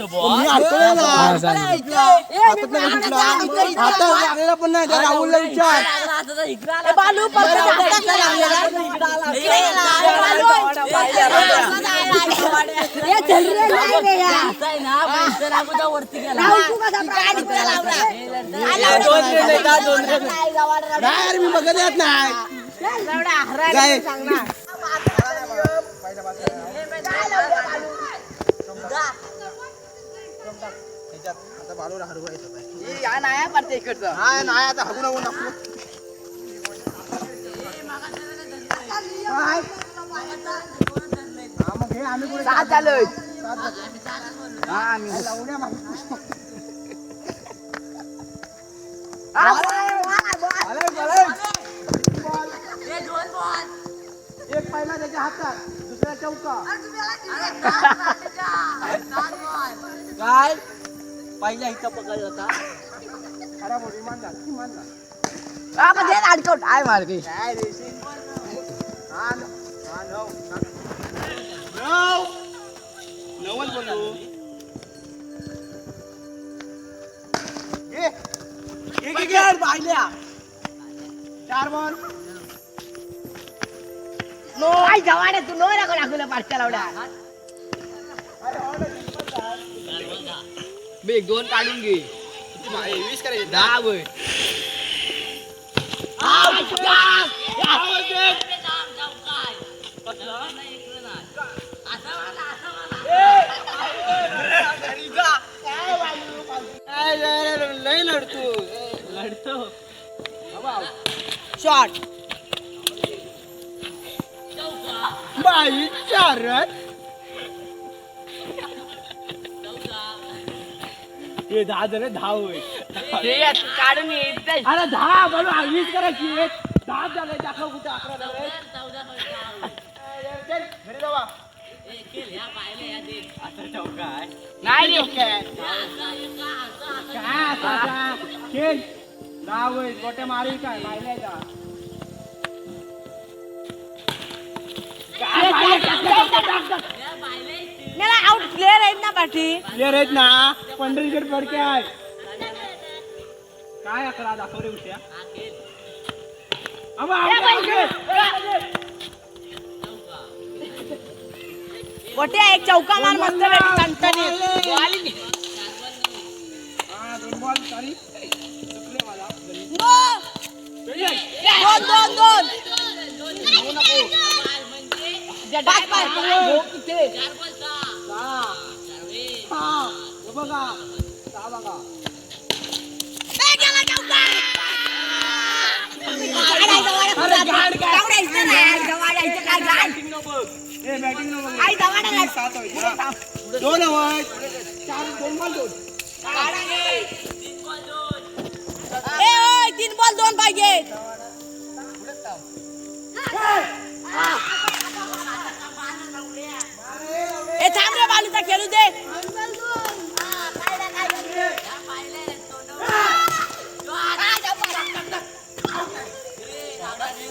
मी. हा. आता नाही कुठला. आता लागलेला पण नाही त्या राहुलला विचार हातातला. हे? नाही अरे मी बघत येत नाही काय आता बालूला हरवायचं नाही नाही आता हगू नको नको. काय? हा, मग हे आम्ही सात झालोय हा लावण्या. बॉल. एक पहिला त्याच्या हातात दुसरा चौका. काय? पहिल्या इथं पकडलं होता. खराब होती मान झाला ती मान झाला काय रेशी हा न- हा नऊ नऊ नवल बोलू घे. घे, घे, घे. पाहिल्या चार बॉल. काय जवाने तू. नो नको लागलं पाठच्या लावड्या मी दोन काढून घे. वीस करायचे दहा वय. लय लढतो लढतो शॉट. बाई चार हे दहा जण दहा वय काढून येत अरे दहा बोलू वीस करायची दहा झाले दाखव कुठे अकरा झाले घरी जावा नाही रे काय गोट्या मारी काय मारल्या का काय मला आउट क्लिअर आहेत ना पाठी क्लिअर आहेत ना पंढरीकडे फडके आहे काय अकरा दाखव रे उश्या अबा. गोट्या एक चौका मार मस्त टणटणीत. हा, दोन बॉल सॉरी चुकले मला नो. दोन दोन दोन पाच पाच किती? सहा. सहा. हे बघा सहा बघा अरे गाड काय? दवाडायचं नाही दवाडायचं काय गाड बॅटिंग नको बघ. ए, बॅटिंग नको बघ. आई दवाडायला सात व्हायचे ना. दोन हवंय चार दोन बॉल दोन ए ओय तीन बॉल दोन पाहिजे ए थांब रे बालूचा खेळू दे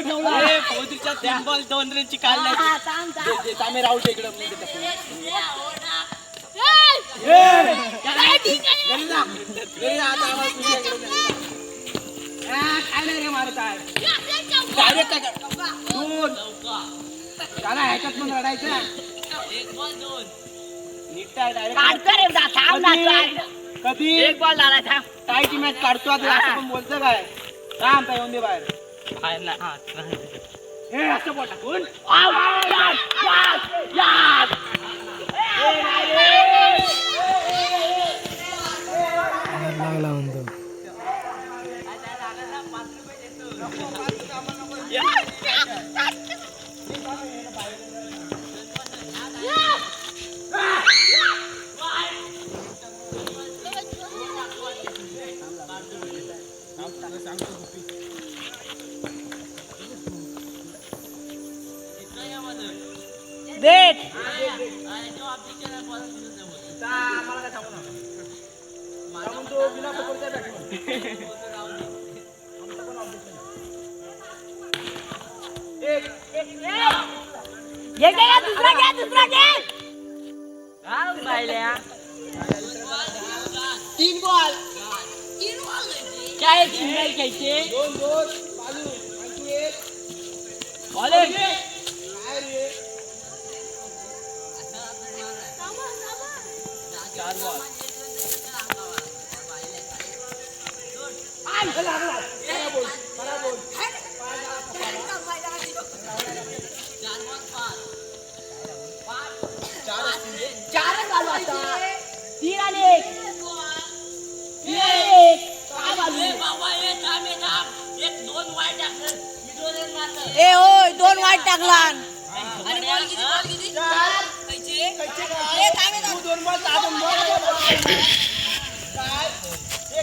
ठेवला. चौधरीच्या तीन बॉल दोन रनची काढल्या आम्ही राहू दे इकडं ए, घरी जा. घरी जा, आता आम्हाला तुझ्या इकडे नाही. आ, काय नाही रे मारत आहे. डायरेक्ट काय दोन. त्याला ह्याच्यात पण रडायचं नीट आहे डायरेक्ट कधी? एक बॉल झाला थांब टायची मॅच काढतो आता असं पण बोलतं काय? थांब काय येऊन दे बाहेर. ए असं बोल. टाकून लागला म्हणतो दुसरा घे दुसरा घे तीन बॉल। काय सिंगल घ्यायचे दोन दोन बाजू आणखी एक कॉलेज काय रे चारच झालो आता तीन आणि एक तीन आणि एक काय बाजू ए होय दोन वाईट टाकला. आणि बॉल किती बॉल किती चार खायचे कैचे ए, काय थांब, थांब. तू दोन बॉल सहा दोन बॉल काय एक बॉल गेला बाकी आहे. दोन केला दोन केला रे.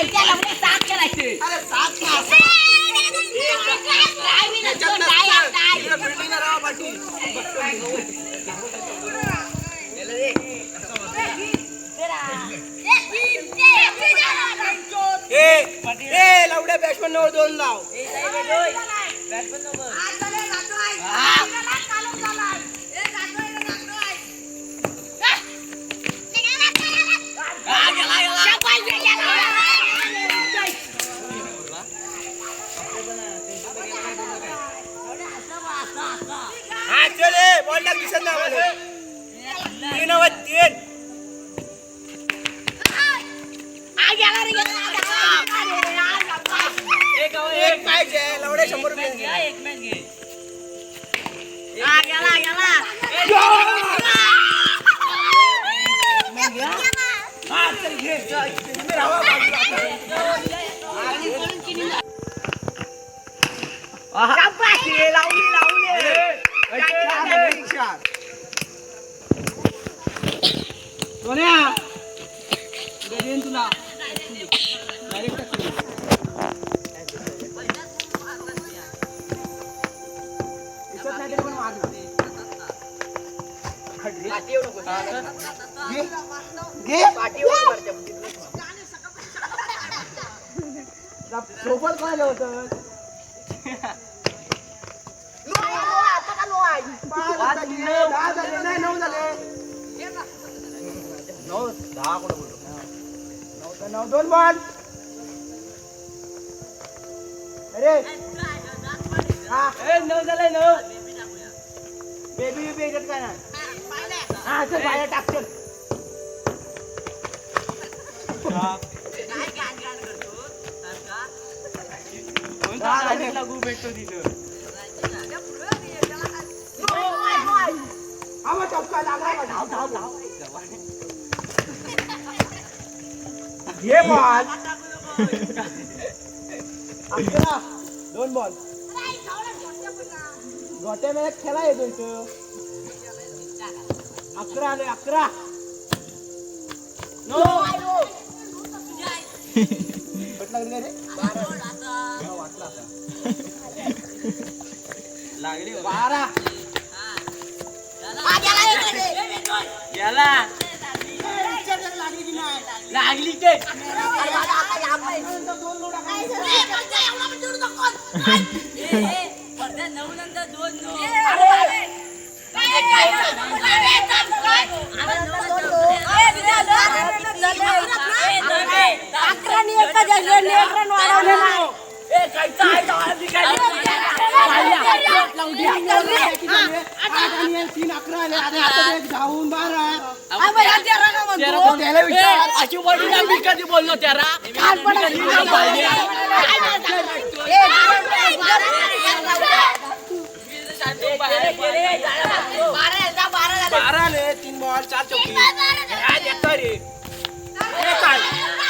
आहे लग्न सात करायचे. अरे सात ना. असं. त्याच्यात नसतं. इकडे fielding ला राहा पाठी. ए ए लवड्या बॅट्समन वर दोन. लाव हा. चल ए बॉल टाक दिसत नाही आम्हाला. तीन वर तीन एक पाहिजे लवड्या शंभर रुपये हा चल घे तुम्ही राहा सोबत काय होतं नऊ झाले. नऊ, दहा कुठं बोलतो? नऊ तर नऊ, दोन बॉल अरे ए, नऊ झाले नऊ बेबी बेबी काय नाही हा चल बाहेर टाक चल दहा झाले. हा मग चौका लागला का? धाव धाव धाव घे बॉल अकरा दोन बॉल गोट्या मॅच खेळा येतो इथं अकरा आले अकरा नो कट लागली का रे हा, वाटलं आता. लागली का? बारा याला लागली ते अकरा आणि एका जास्त लेट रन वाढवलेला तीन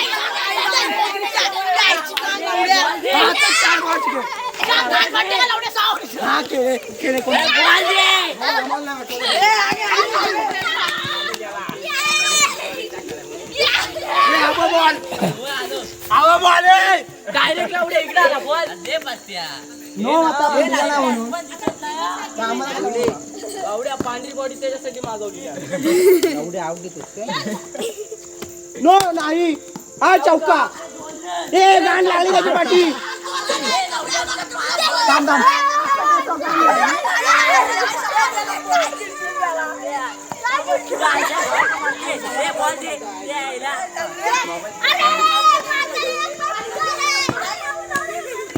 हा केले केले कोण? हवा बॉल. हवा बॉल डायरेक्ट लावडे इकडे आला बॉल. नो आता आपण गेला म्हणून. एवढ्या पांढरी बॉडी त्याच्यासाठी मागवली नो नाही. हा चौका. ए गाण लागली त्याची पाठी. थांब थांब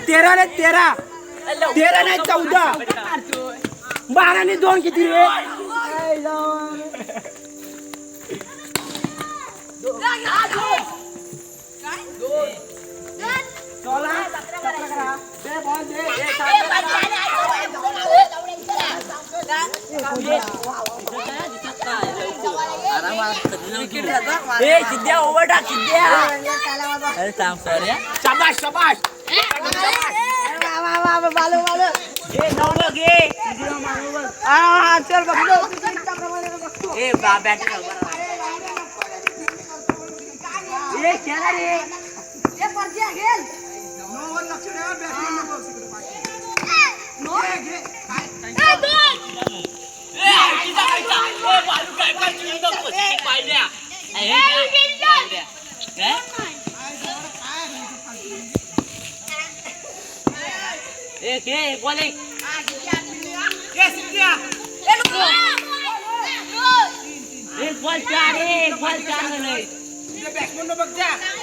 तेरा ने तेरा तेरा नाही चौदा बारा ने दोन किती रे? ए सिद्ध्या ओव्हर टाक सिद्ध्या अरे थांब सॉरी शाबाश शाबाश ए नवलं घे हा चल बघलो ए बा बॅट ए खेळा रे एक एक बॉलिंग एक बॉल चार एक बॉल चार झालंय बॅट्समन बघ जा ते जाय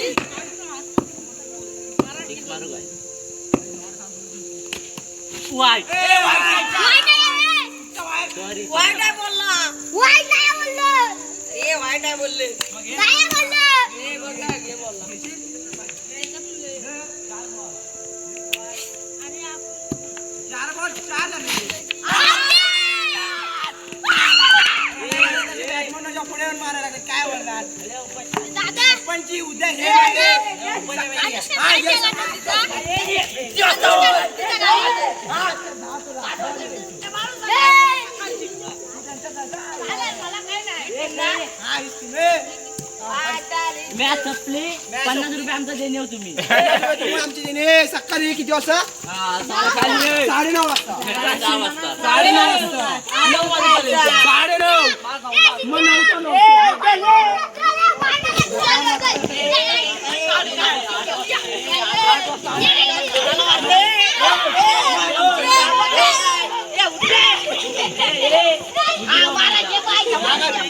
काय वाईट सॉरी चार बॉल चार झाले बॅट्समनच्या पुढे येऊन मारायला लागले काय बोलणार पंची उद्या हा. हा. मॅच संपली पन्नास रुपये आमचा देणे हो तुम्ही तुम्ही आमची दिने सकाळी किती वाजता हा, साडेसात साडे नऊ वाजता दहा वाजता साडे नऊ वाजता नऊ वाजेपर्यंत साडे नऊ मग नऊचा नऊ ए चला मार मार पाहतो उठला मारलो रुया थांब ना महाराष्ट्र आणलो ए, संपला विषय. चले, चला बॅट दे चल